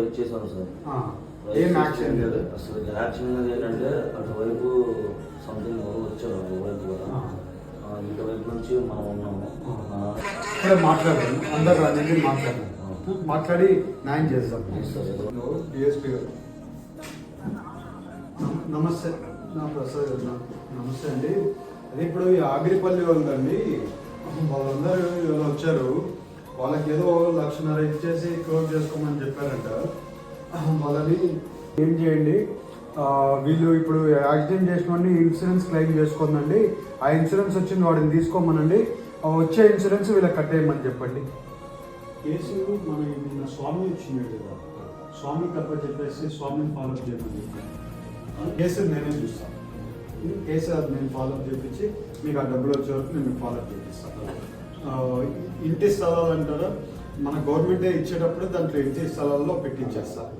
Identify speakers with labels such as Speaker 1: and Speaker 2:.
Speaker 1: ఇచ్చేసాను సార్.
Speaker 2: ఏం లేదు?
Speaker 1: అసలు యాక్షన్ అటువైపు సంథింగ్ వచ్చారు వైపు కూడా ఇటువైపు నుంచి మనం ఉన్నాము.
Speaker 2: మాట్లాడండి అందరు రండి మాట్లాడండి మాట్లాడి న్యాయం చేస్తాం. నమస్తే నా ప్రసాద్ నమస్తే అండి. అదే ఇప్పుడు ఆగిరిపల్లి ఉందండి వాళ్ళందరూ వాళ్ళు వచ్చారు. వాళ్ళకి ఏదో లక్షన్నర ఇచ్చేసి క్లోజ్ చేసుకోమని చెప్పారంట. వాళ్ళని ఏం చేయండి? వీళ్ళు ఇప్పుడు యాక్సిడెంట్ చేసిన ఇన్సూరెన్స్ క్లెయిమ్ చేసుకోందండి. ఆ ఇన్సూరెన్స్ వచ్చింది వాడిని తీసుకోమనండి. వచ్చే ఇన్సూరెన్స్ వీళ్ళకి కట్టేయమని చెప్పండి. కేసు మన నిన్న స్వామి వచ్చింది కదా. స్వామి తప్ప చెప్పేసి స్వామిని ఫాలో చేయమని చెప్పండి కేసు నేనే చూస్తాను కేసు నేను ఫాలో చేపించి మీకు ఆ డబ్బులు వచ్చే వరకు నేను ఫాలో చేపిస్తాను ఇంటి స్థలాలు అంటారా? మన గవర్నమెంటే ఇచ్చేటప్పుడు దాంట్లో ఇంటి స్థలాల్లో పెట్టించేస్తారు